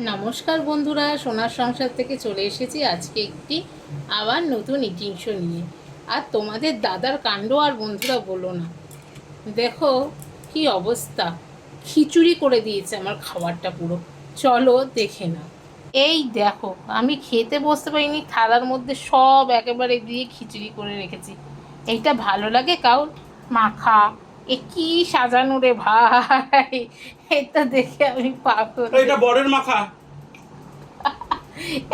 নমস্কার বন্ধুরা, সোনার সংসার থেকে চলে এসেছি আজকে একটি আবার নতুন ইটিং শো নিয়ে। আর তোমাদের দাদার কাণ্ড আর বন্ধুরা বলো না। দেখো কি অবস্থা। খিচুড়ি করে দিয়েছে আমার খাবারটা পুরো। চলো দেখে না এই দেখো, আমি খেতে বসতে পারিনি, থালার মধ্যে সব একেবারে দিয়ে খিচুড়ি করে রেখেছি। এইটা ভালো লাগে কাউর মাখা এ কি সাজানো রে ভাই? এটা দেখে আমি পাগল। এটা বরের মাখা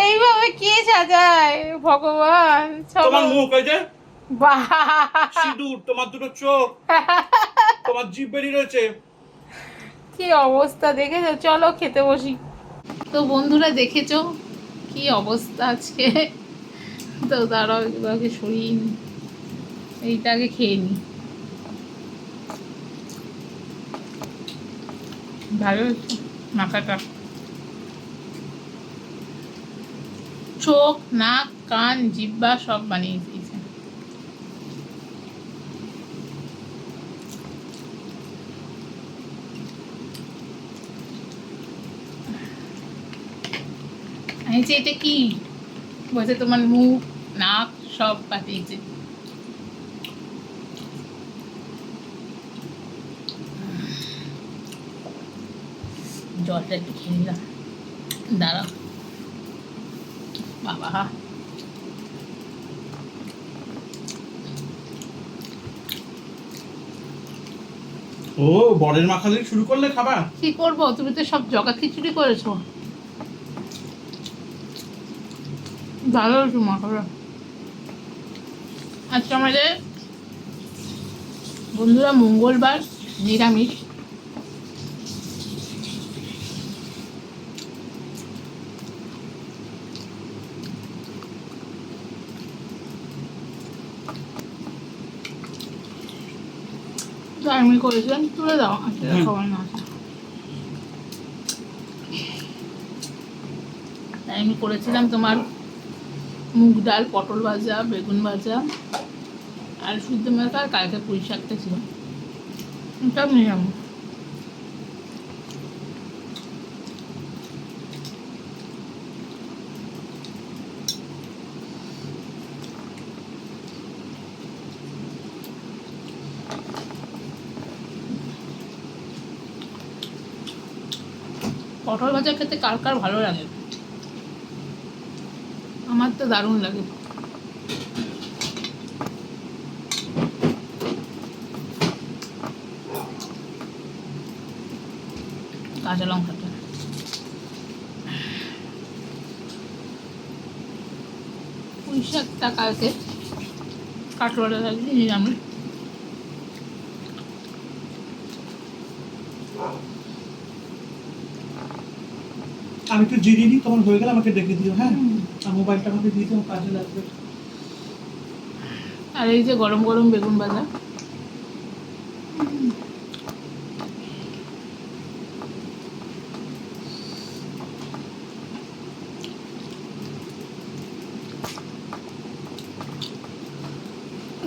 এইভাবে কে সাজায়? ভগবান তোমার মুখ এই যে। সিঁদুর তোমার দুটো চোখ। তোমার জিভ বেরিয়ে রয়েছে। কি অবস্থা দেখেছ? চলো খেতে বসি। তো বন্ধুরা দেখেছ? কি অবস্থা আজকে? তো দাঁড়াও এগুলোকে সরিয়ে নি এইটা আগে খেয়ে নি। ভালো মাখাটা চোখ, নাক, কান জিব্বা সব বানিয়ে দিয়েছে। এটা কি? বলছে তোমার মুখ, নাক সব পাঠিয়েছে জলটা একটু খেয়ে নিলাম। দাঁড়াও। বাবা। ও বরের মাখা দিয়ে শুরু করলে খাবার? কি করব? তুমি তো সব জগা খিচুড়ি করেছ। ভালো হয়েছে মাখাটা। আজকে আমাদের বন্ধুরা মঙ্গলবার নিরামিষ তো আমি করেছিলাম তুলে দাও খাবার না আমি করেছিলাম তোমার মুগ ডাল, পটল ভাজা, বেগুন ভাজা আর শুদ্ধ আর কালকে পুঁই শাকটা ছিল। সব নিরামিষ পটল ভাজা খেতে কার কার ভালো লাগে? আমার তো দারুণ লাগে। কাঁচা লঙ্কাটা। পুঁই শাকটা কালকে কাটোয়াটা লাগবে নিরামিষ। আমি একটু জিরিয়ে দিই তখন হয়ে গেলে আমাকে ডেকে দিও হ্যাঁ? আর মোবাইলটা আমাকে দিয়ে দিও কাজে লাগবে। আর এই যে গরম গরম বেগুন ভাজা।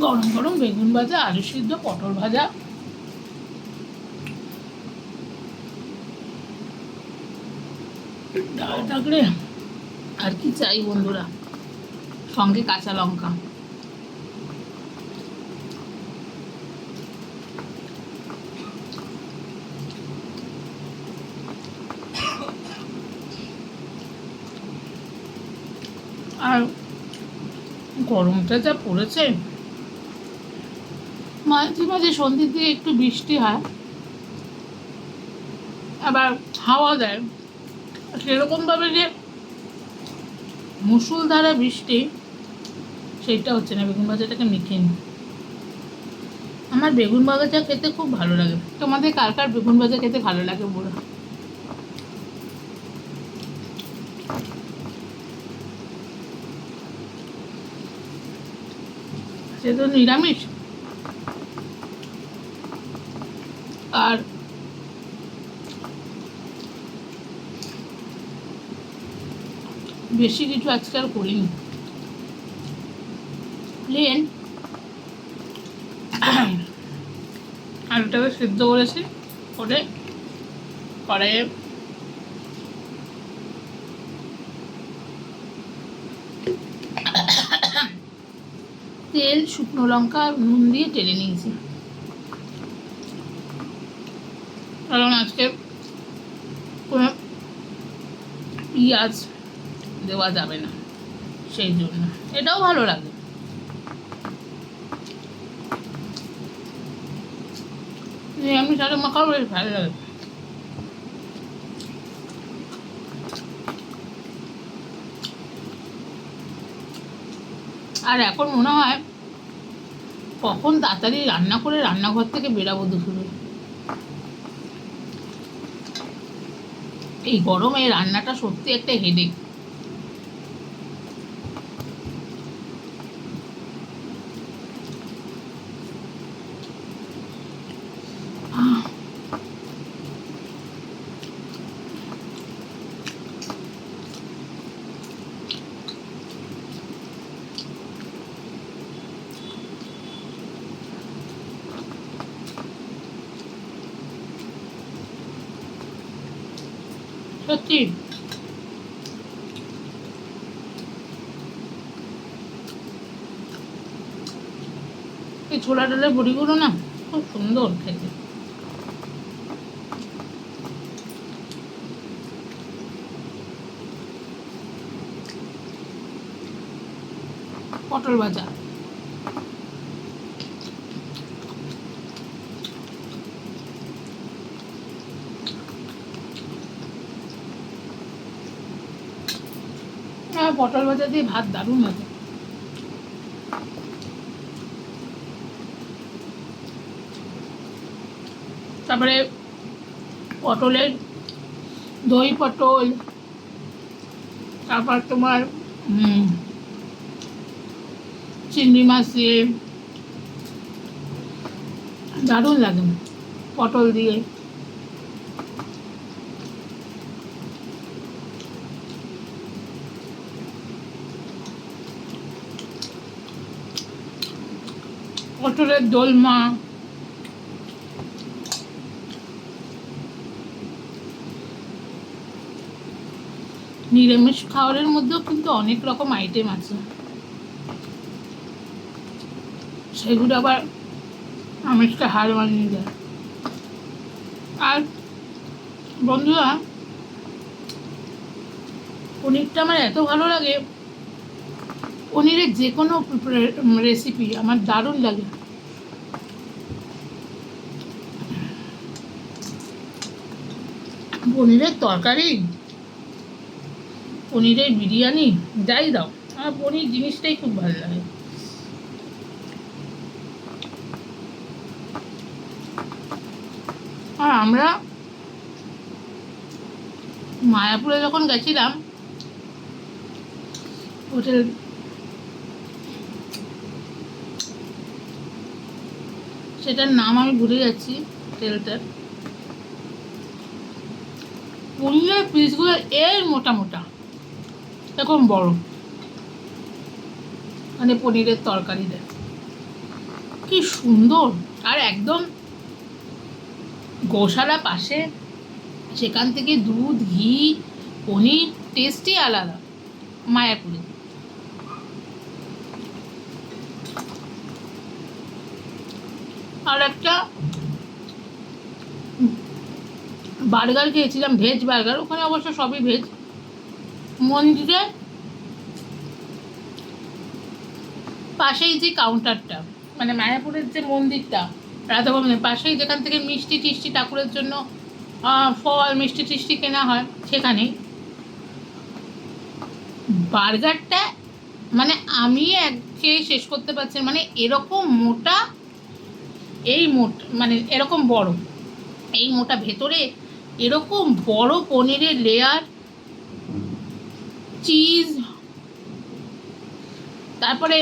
গরম গরম বেগুন ভাজা আলু সিদ্ধ পটল ভাজা। ডাল থাকলে আর কি চাই বন্ধুরা? সঙ্গে কাঁচা লঙ্কা। আর গরমটা যা পড়েছে। মাঝে মাঝে সন্ধ্যের দিকে একটু বৃষ্টি হয়। আবার হাওয়া দেয়। সেরকমভাবে যে মুসুলধারা বৃষ্টি, সেটা হচ্ছে না। বেগুন ভাজাটাকে মেখে নি আমার বেগুন ভাজা খেতে খুব ভালো লাগে। তোমাদের কার কার বেগুন ভাজা খেতে ভালো লাগে বলো? সে তো নিরামিষ। আর বেশি কিছু আজকে আর করিনি। প্লেন আলুটাকে সেদ্ধ করেছি, করে কড়াইয়ে তেল, শুকনো লঙ্কা আর নুন দিয়ে টেনে নিয়েছি। কারণ আজকে কোনো পেঁয়াজ দেওয়া যাবে না। সেই জন্য। এটাও ভালো লাগে। আমি সাথে মাখাও বেশ ভালো লাগে। আর এখন মনে হয় কখন তাড়াতাড়ি রান্না করে রান্নাঘর থেকে বেরাবো দুপুরে। এই গরমে রান্নাটা সত্যি একটা হেডেক সত্যি। এই ছোলা ডালের বড়িগুলো না খুব সুন্দর খেতে। পটল ভাজা। হ্যাঁ পটল ভাজা দিয়ে ভাত দারুণ লাগে। তারপরে পটলের দই পটল, তারপর তোমার চিংড়ি মাছ দিয়ে দারুণ লাগে। পটল দিয়ে পটলের দোলমা। নিরামিষ খাবারের মধ্যেও কিন্তু অনেক রকম আইটেম আছে। সেগুলো আবার আমিষটা হার মানিয়ে দেয়। আর বন্ধুরা, পনিরটা আমার এত ভালো লাগে। পনিরের যে কোনো রেসিপি আমার দারুণ লাগে। পনিরের তরকারি? পনিরের বিরিয়ানি? যাই দাও। আমার পনির জিনিসটাই খুব ভালো লাগে। আর আমরা মায়াপুরে যখন গেছিলাম, হোটেল সেটার নাম আমি ভুলে যাচ্ছি, হোটেলটার। পনিরের পিসগুলো এর মোটা মোটা। এরকম বড়। মানে পনিরের তরকারি দেয় কি সুন্দর। আর একদম গোশালা পাশে সেখান থেকে দুধ, ঘি, পনির টেস্টই আলাদা। মায়াপুরে। আর একটা বার্গার খেয়েছিলাম ভেজ বার্গার, ওখানে অবশ্য সবই ভেজ মন্দিরে পাশেই যে কাউন্টারটা মানে মায়াপুরের যে মন্দিরটা, রাধাভবনের পাশেই, যেখান থেকে মিষ্টি টিষ্টি ঠাকুরের জন্য ফল, মিষ্টি টিষ্টি কেনা হয়, সেখানেই বার্গারটা মানে আমি এক, খেয়ে শেষ করতে পারছি। মানে এরকম মোটা, এই মোট মানে এরকম বড়, এই মোটা ভেতরে এরকম বড় পনিরের লেয়ার চিজ তারপরে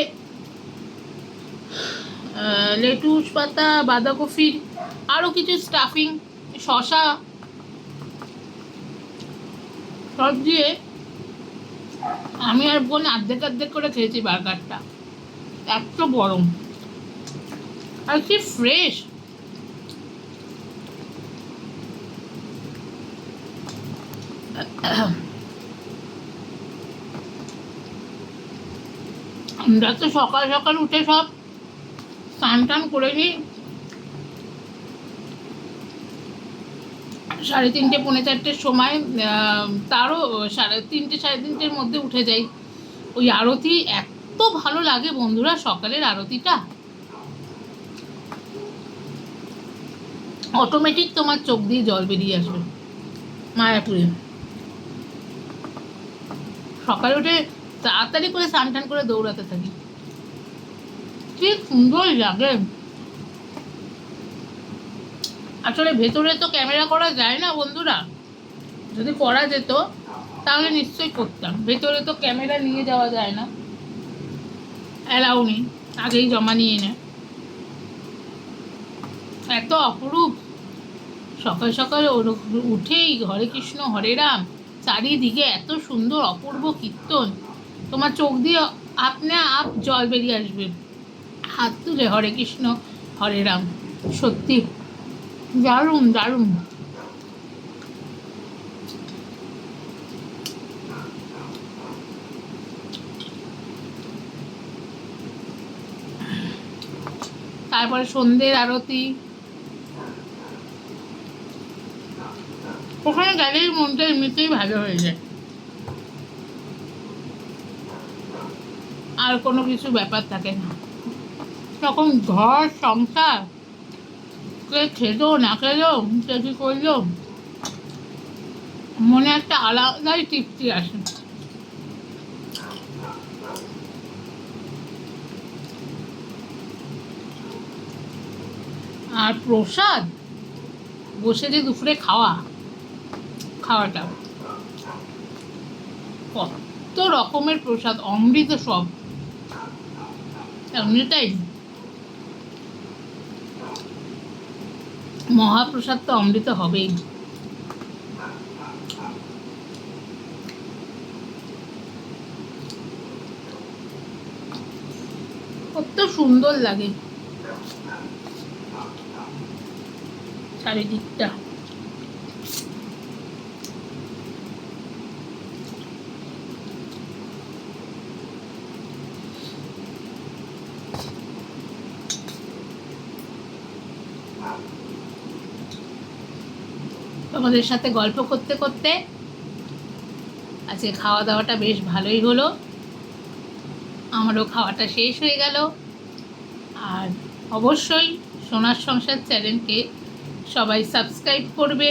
লেটুস পাতা বাঁধাকপির আরও কিছু স্টাফিং শশা সব দিয়ে আমি আর বোন অর্ধেক অর্ধেক করে খেয়েছি বার্গারটা এত গরম। আর কি ফ্রেশ যত সকাল সকাল উঠে সব স্নান টান করে নিই সাড়ে তিনটে, পৌনে চারটের সময় তারও সাড়ে তিনটে, সাড়ে তিনটের মধ্যে উঠে যাই। ওই আরতি এত ভালো লাগে বন্ধুরা, সকালের আরতিটা। অটোমেটিক তোমার চোখ দিয়ে জল বেরিয়ে আসবে, মায়াপুরে। সকালে উঠে তাড়াতাড়ি করে স্নান টান করে দৌড়াতে থাকি। কি সুন্দর লাগে। আসলে ভেতরে তো ক্যামেরা করা যায় না বন্ধুরা। যদি করা যেত, তাহলে নিশ্চয়ই করতাম। ভেতরে তো ক্যামেরা নিয়ে যাওয়া যায় না। অ্যালাউ নেই, আগেই জমা নিয়ে নেয় এত অপরূপ। সকাল সকাল উঠেই, হরে কৃষ্ণ, হরে রাম। চারিদিকে এত সুন্দর অপূর্ব কীর্তন। তোমার চোখ দিয়ে আপনা আপ জল বেরিয়ে আসবে। হাত তুলে হরে কৃষ্ণ, হরে রাম। সত্যি। দারুণ দারুণ। তারপরে সন্ধ্যের আরতি। ওখানে গেলেই মনটা এমনিতেই ভালো হয়ে যায়। আর কোনো কিছু ব্যাপার থাকে না। তখন ঘর, সংসার, কে খেলো, না খেলো কী করল? মনে একটা আলাদাই তৃপ্তি আসে। আর প্রসাদ, বসে যে দুপুরে খাওয়া। খাওয়াটা। কত রকমের প্রসাদ, অমৃত সব। এমনিটাই মহাপ্রসাদ তো অমৃত হবেই। কত সুন্দর লাগে। চারিদিকটা। তোমাদের সাথে গল্প করতে করতে আজকে খাওয়া দাওয়াটা বেশ ভালোই হলো। আমারও খাওয়াটা শেষ হয়ে গেল। আর অবশ্যই সোনার সংসার চ্যানেলকে সবাই সাবস্ক্রাইব করবে।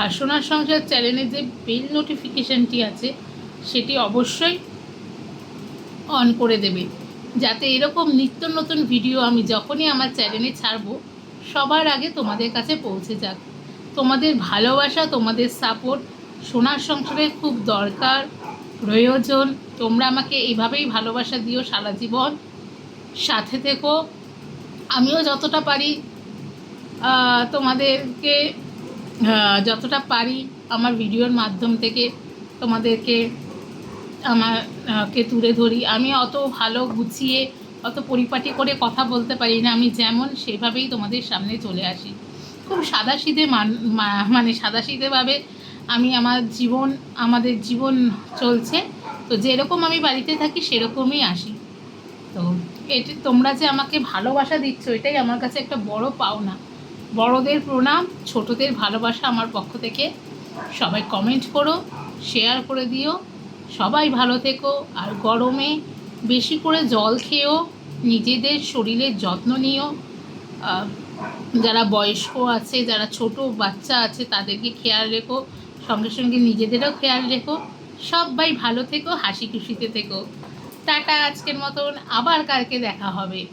আর সোনার সংসার চ্যানেলে যে বেল নোটিফিকেশানটি আছে, সেটি অবশ্যই অন করে দেবে। যাতে এরকম নিত্য নতুন ভিডিও আমি যখনই আমার চ্যানেলে ছাড়বো, সবার আগে তোমাদের কাছে পৌঁছে যাক। তোমাদের ভালোবাসা, তোমাদের সাপোর্ট সোনার সংসারে খুব দরকার, প্রয়োজন। তোমরা আমাকে এইভাবেই ভালোবাসা দিও সারা জীবন। সাথে থেকো। আমিও যতটা পারি তোমাদেরকে যতটা পারি আমার ভিডিওর মাধ্যম থেকে তোমাদেরকে আমার কে তুলে ধরি। আমি অত ভালো গুছিয়ে, অত পরিপাটি করে কথা বলতে পারি না। আমি যেমন সেভাবেই তোমাদের সামনে চলে আসি। খুব সাদাসিধে মান মানে সাদাসিধেভাবে আমি আমার জীবন, আমাদের জীবন চলছে। তো যেরকম আমি বাড়িতে থাকি, সেরকমই আসি। তো এটি তোমরা যে আমাকে ভালোবাসা দিচ্ছ, এটাই আমার কাছে একটা বড় পাওনা। বড়দের প্রণাম, ছোটদের ভালোবাসা আমার পক্ষ থেকে। সবাই কমেন্ট করো শেয়ার করে দিও। সবাই ভালো থেকো, আর গরমে বেশি করে জল খেয়েও নিজেদের শরীরের যত্ন নিও। যারা বয়স্ক আছে, যারা ছোট বাচ্চা আছে, তাদেরকে খেয়াল রেখো। সঙ্গে সঙ্গে নিজেদেরও খেয়াল রেখো। সবাই ভালো থেকো, হাসি খুশিতে থেকো। টাটা, আজকের মতন। আবার কালকে দেখা হবে।